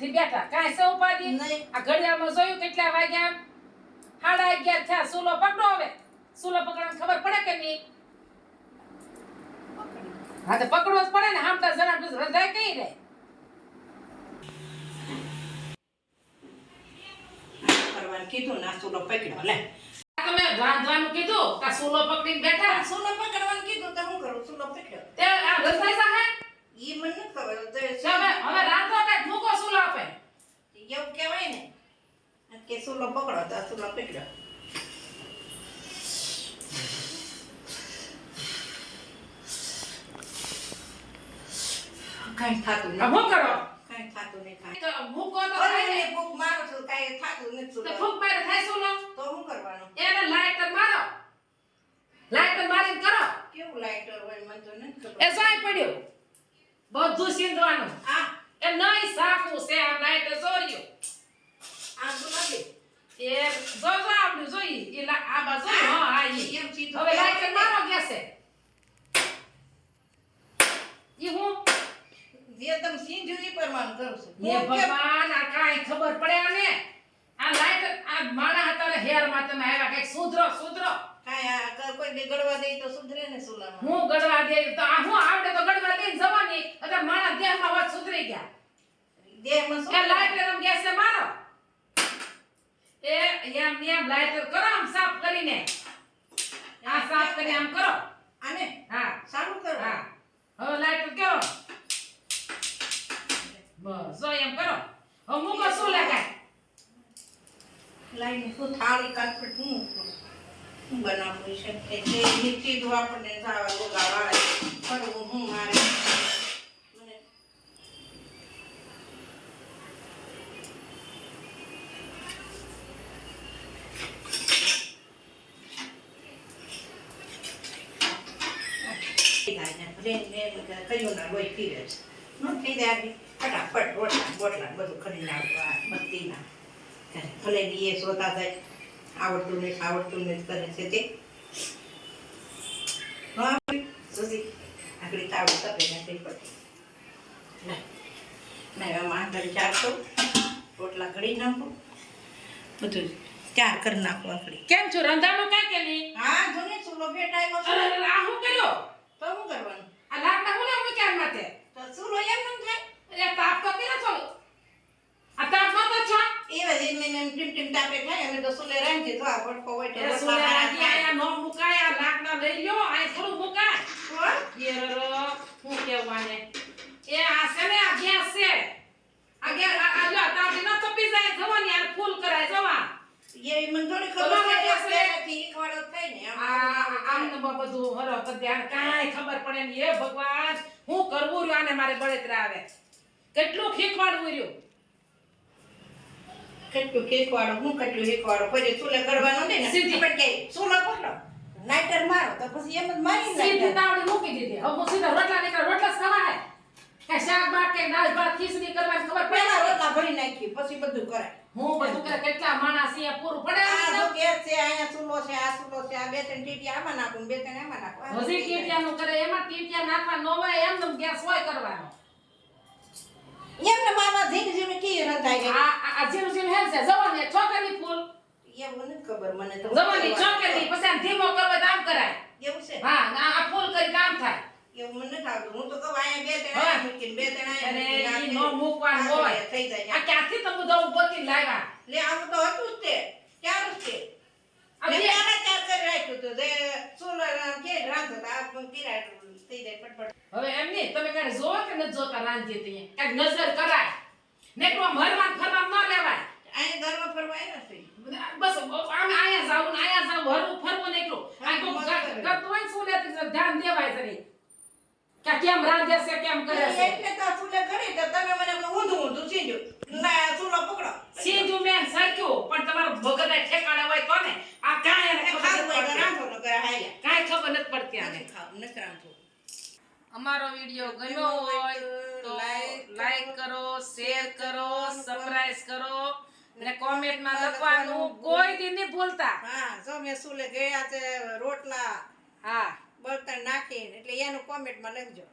શાંતિથી બેઠા. કાંઈ સૌ પાડી નહીં. આ ઘડિયાળમાં જોયું કેટલા વાગ્યા? સાડા અગિયાર થયા. સુલો પકડો હવે. સુલો પકડવાની ખબર પડે કે નહીં? હા તો પકડવો જ પડે ને. હામતા જરા રજાય કઈ રહે? કરવાનું કીધું ના સુલો પકડ્યો. લે. આ તમે રાંધવાનું કીધું? કા સુલો પકડીને બેઠા? સુલો પકડવાનું કીધું તો હું કરું? સુલો પકડ્યો. તે આ રસાઈ સાહે ઈ મને ખબર તો હવે હવે રાંધો કે ભૂકો સુલો આપે એવું કહેવાય ને કે સુલો પકડો તો સુલો પકડો કઈ થાતું ન નથી. કરો. કઈ થાતું નહીં થાય તો ભૂકો તો અરે થાય ને. એને ફૂંક મારું છું કઈ થાતું નથી તો સુલો. મારે થાય સુલો? તો શું કરવાનું? એને લાઇટર મારો લાઇટર મારીને કરો કેવું લાઇટર હોય મને તો નથી એ ખબર સાય પડ્યું બધું સીંધવાનું આ એ નહીં સાફું છે આ જોર્યું આ તો નથી એ જો જો આવડ્યું જોઈ એ આ બાજુ હા. આ ઈ. એમ સીધું હવે લાઇટર મારો ગેસે ઈ હું? જે તમે સીધું ઈ કરું છું. એ ભગવાન આ કાંઈ ખબર પડે આને? આ લાઇટર આ માણા હતા હેરમાં તમે આવ્યા કંઈક સુધરો સુધરો. કાંઈ આ કોઈ બિગડવા દે તો સુધરે ને સુલામાં. હું ગડવા દે તો આ હું આવડે તો ગડવા દે જવાની એટલે મારા સુધરી ગયા? દેહમાં શું એ લાઇટર ગેસે મારો? એ એમ એમ લાઇટર કરો આમ સાફ કરીને. આ સાફ કરી આમ કરો. આને હા. સારું કરો. હા. હવે લાઇટર કરો. બસ જો એમ કરો. હવે મૂકો શું લગાય લાઈને શું થાળી કાટપટ હું બનાવવું છે. કે જે નીચે આપણને સાવા ગાવા ફરવું હું મારે મને કયું ના લોહી પીવે છે. ન થઈ જાય ફટાફટ રોટલા બોટલા બધું કરી નાખવા બત્તીના. ભલે ઈ એ શોધા થાય આવડતું ને આવડતું ને કરે છે તે. આગળ તાવડી તપે પડે ના એમાં આગળ ચારસો રોટલા ઘડી નાખો. બધું ચાર કરી નાખો આગળ કેમ છો? રંધાણું કાંઈ કે નહીં હા જો ચૂલો ફેટાયો અરે, આ શું કર્યો તો શું કરવાનું આ લાકડા હું લેવું ક્યાં માટે તો ચૂલો એમ ન થાય એ તાપ તો કર્યો છો આ તાપ નતો છો એવા જ એમ એમ ટીમ ટીમ તાપે થાય અમે તો આ ભડકો હોય તો એ રોટલા સુલે હારા રાખી આયા નો મુકાય આ લાકડા લઈ લ્યો આ થોડું મુકાય? યેરરો હું કેવાને? એ આ છે ને આ ગેસ છે. આ ગેસ આ આ જો તાપી ન તપી જાય જવાની આ ફૂલ કરાય જવા. એ મને થોડી ખબર છે પાસે- પહેલેથી ઈખવાડો થાય ને આમ બધું હરો ધ્યાન કાંઈ ખબર પડે ને હે ભગવાન હું કરવું રહ્યું? આને મારે બળતરા આવે. કેટલું ખીખવાડવું રહ્યું? કેટલું શીખવાડો હું કેટલું શીખવાડો. પછી ચૂલે ગળવાનો ને. સીધી. પણ કે ચૂલો પકડો નાઈટર મારો તો પછી એમ જ મારી સીધી તાવડી મૂકી દીધી. હવે સીધા રોટલા નીકળ રોટલા ખાવા હે કે શાક બાક કે દાળ ભાત ખીચડી કરવાની ખબર પહેલા રોટલા ભરી નાખી પછી બધું કરાય હું બધું કરે કેટલા માણસ અહીંયા પૂરું પડે આ તો કે છે અહીંયા ચૂલો છે આ ચૂલો છે આ બે ત્રણ ટીટી આમાં નાખું બે ત્રણ આમાં નાખું. હજી બધું ટીટિયાનું કરે એમાં ટીટિયા નાખવા ન હોય એમ ગેસ હોય કરવાનો. એમને મામા ધીમે ધીમે કી રંધાય આ આ- આ ઝીણું ઝીણું હેર છે જવાની છોકરી ફૂલ એવું નથી ખબર મને તો જવાની છોકરી પછી ધીમો કરવો તો આમ કરાય એવું છે હા આ ફૂલ કરી કામ થાય એવું મને આવતું હું તો કહું અહીંયા બે હા. અહીંયા મૂકીને બે અહીંયા અરે, ઈ નો મૂકવાનું હોય. થઈ જાય આ ક્યાંથી તમે બધું ગોતી લાવ્યા લે આવું તો હતું જ તે જ તે આ બે- પહેલા ચાર કરી રાખ્યું જે કે રાંધો તો આ પણ થઈ જાય ફટફટ. હવે એમ નહીં તમે કાંઈ જોવો કે નથી જોતા રાંધીએ ત્યાં કાંઈક નજર કરાય. નેકડો મરવાન ફરવાન ન લેવાય. અહીંયા ફરવા આવ્યા બસ આમ આયા જાવું ને આયા જાવું હરવું ફરવું નીકળું. આ હોય શું લેતી ધ્યાન દેવાય કે કેમ રાંધે છે કેમ કરે છે એટલે તો ચૂલે કરી તો તમે મને ઊંધું ઊંધું સીધું ના ચૂલો પકડો સીધું મેં સરખ્યું પણ તમારો ભગત ઠેકાણે હોય તો ને આ કાંઈ એને એ ખબર ખાવું હોય તો નથી રાંધો ન કરે હાલ્યા પડતી. કાંઈ ખબર નથી પડતી આને નથી ખાવું અમારો વિડિયો ગમ્યો હોય તો લાઈક કરો શેર કરો સબસ્ક્રાઇબ કરો અને કોમેન્ટમાં લખવાનું કોઈ દિન નહીં ભૂલતા. હા જો મેં સુલે ગયા છે રોટલા હા. બળતણ નાખીને એટલે એનું કોમેન્ટમાં લખજો.